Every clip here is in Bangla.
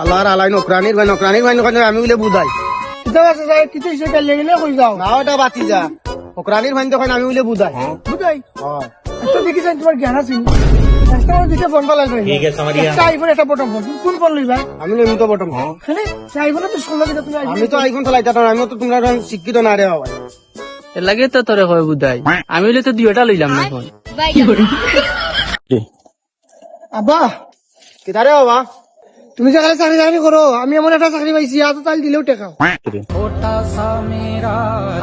আল্লাহর আলাই নকরানির ভাই নকরানির ভাই নকরানির আমি বলে বুঝাই। কিতা আছে যাই কিতা সে কাল লেগে কই যাও? না ওটা বাতি যা। নকরানির ভাই তখন আমি বলে বুঝাই। বুঝাই? হয়। তো দেখি যাই তোমার জ্ঞান আছে? রাস্তার দিকে ফোন পালাই ঠিক আছে একটা আইফোন একটা বটম ফোন কোন ফোন লইবা? আমি লইম তো বটম খালি সে আইফোন তো ষোলো দিকে তুমি আমি তো আইফোন চালাইতে পারতাম আমি তো তোমরা শিক্ষিত না রে বাবা। লাগে তো তোরে কয় বুঝাই। আমি হইলে তো দুইটা লইলাম না ফোন আব্বা? কিতারে বাবা? তুমি যে চাকরি চাকরি করো আমি এমন একটা চাকরি পাইছি এত তাল দিলেও টেকাও।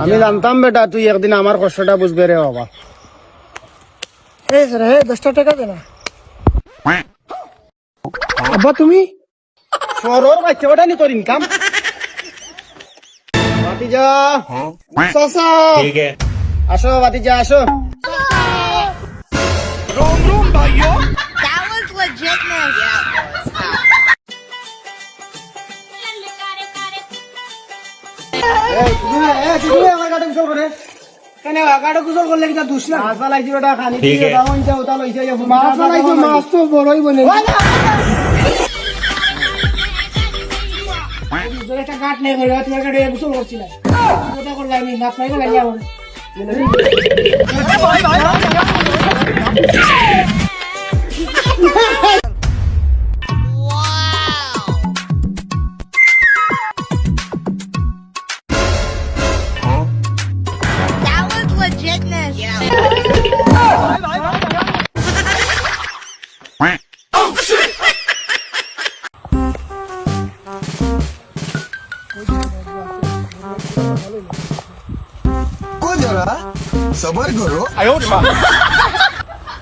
আমি জানতাম বেটা তুই একদিন আমার কষ্টটা বুঝবে রে বাবা। এই হে দশটা টাকা দে না। আব্বা তুমি? শহরের বাচ্চা ওটা নি তোর ইনকাম বাতিজা চাচা। আসো বাতিজা আসো। মাছ তো বড়ই বনে একটা কাঠ নেই করে তোমার কাছে কুচল করছিলাম ওটা করলাম আমি মাছ পাইবো লাগে legitness.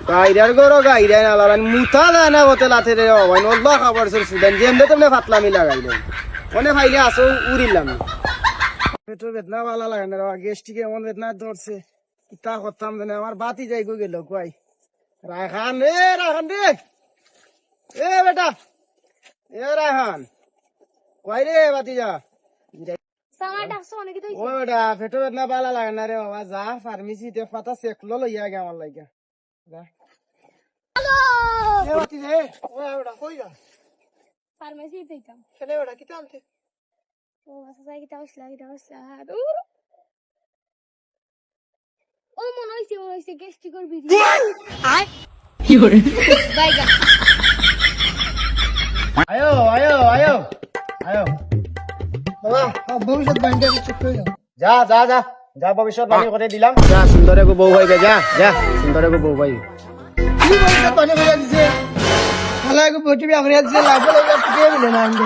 গাইরার গরো গাইরা না লাগান মুতা না না বতে লাথে রে বাবা নল্লা খাবার সর সুদান যেমনে তেমনে ফাতলামি লাগাই দেন মনে আসো উড়িলাম পেটের বেদনা ভালো লাগে না বাবা গ্যাস্ট্রিক এমন বেদনা ধরছে ইতা করতাম জানে আমার বাতি যাই গো গেল কই রায়খান এ রায়খান রে। এ বেটা এ রায়খান কই রে বাতি যা। ও বেটা পেটের বেদনা ভালো লাগে না রে বাবা যা ফার্মেসিতে পাতা সেকলো লইয়া গে আমার লাগে যা। এ বাতি রে ও কই যা? ফার্মেসি দিতাম ছেলে ওটা কি আনতে? ও ভাষা যাই কিটা হইছিল কিটা হইছিল ও মনে হইছে মনে হইছে গ্যাস্ট্রিকর বিধি আয়ো আয়ো আয়ো আয়ো। বাবা ভবিষ্যৎ করে যা যা যা। যা ভবিষ্যৎ বাণী করে দিলাম। যা সুন্দরে গো বউ ভাইবে যা যা সুন্দরে গো বউ ভাই। কি ভবিষ্যৎ বাণী করে দিছে? ভালো বটি বিয়া করে দিছে লাভ লাগে টিকে বলে না আমি।